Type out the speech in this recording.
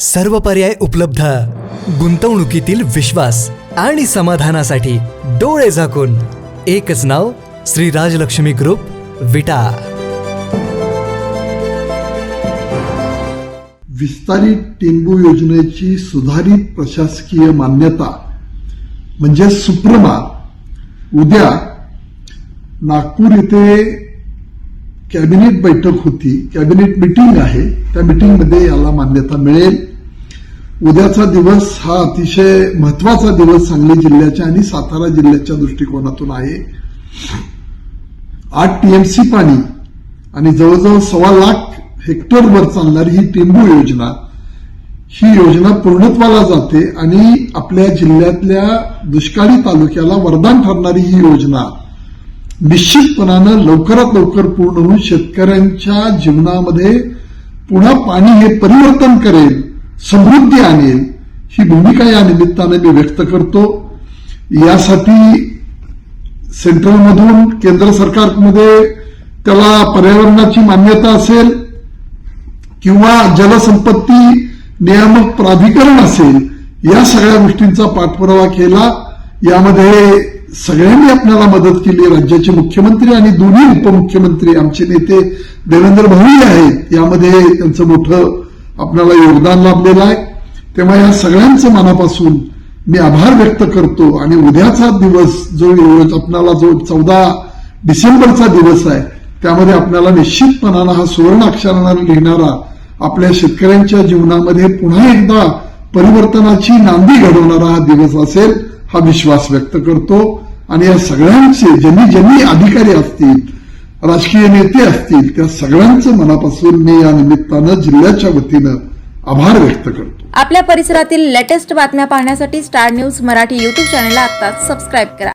सर्व पर्याय उपलब्ध. गुंतवणुकीतील विश्वास आणि समाधानासाठी डोळे झाकून. एकच नाव श्री राजलक्ष्मी ग्रुप विटा. विस्तारित टेंबू योजनेची सुधारित प्रशासकीय मान्यता म्हणजे सुप्रमा. उद्या नागपूर येथे कॅबिनेट बैठक होती. कॅबिनेट मिटिंग आहे. त्या मिटिंगमध्ये याला मान्यता मिळेल. उद्याचा दिवस हा अतिशय महत्त्वाचा दिवस सांगली जिल्ह्याच्या आणि सातारा जिल्ह्याच्या दृष्टिकोनातून आहे. आठ टीएमसी पाणी आणि जवळजवळ सव्वा लाख हेक्टरवर चालणारी ही टेंबू योजना ही योजना पूर्णत्वाला जाते आणि आपल्या जिल्ह्यातल्या दुष्काळी तालुक्याला वरदान ठरणारी ही योजना निश्चितपणानं लवकरात लवकर पूर्ण होऊन शेतकऱ्यांच्या जीवनामध्ये पुन्हा पाणी हे परिवर्तन करेल. समृद्धी आणेल ही भूमिका या निमित्ताने मी व्यक्त करतो. यासाठी सेंट्रलमधून केंद्र सरकारमध्ये त्याला पर्यावरणाची मान्यता असेल किंवा जलसंपत्ती नियामक प्राधिकरण असेल या सगळ्या गोष्टींचा पाठपुरावा केला. यामध्ये सगळ्यांनी आपल्याला मदत केली राज्याचे मुख्यमंत्री आणि दोन्ही उपमुख्यमंत्री आमचे नेते देवेंद्र भाऊही आहेत. यामध्ये त्यांचं मोठं आपल्याला योगदान लाभलेलं आहे. तेव्हा या सगळ्यांचं मनापासून मी आभार व्यक्त करतो. आणि उद्याचा दिवस जो आपल्याला जो चौदा डिसेंबरचा दिवस आहे त्यामध्ये आपल्याला निश्चितपणानं हा सुवर्ण अक्षरानं लिहिणारा आपल्या शेतकऱ्यांच्या जीवनामध्ये पुन्हा एकदा परिवर्तनाची नांदी घडवणारा हा दिवस असेल हा विश्वास व्यक्त करतो. आणि या सगळ्यांचे ज्यांनी ज्यांनी अधिकारी असतील राजकीय नेते असतील त्या सगळ्यांचं मनापासून मी या निमित्तानं जिल्ह्याच्या वतीनं आभार व्यक्त करतो. आपल्या परिसरातील लेटेस्ट बातम्या पाहण्यासाठी स्टार न्यूज मराठी यूट्यूब चॅनलला आता सबस्क्राईब करा.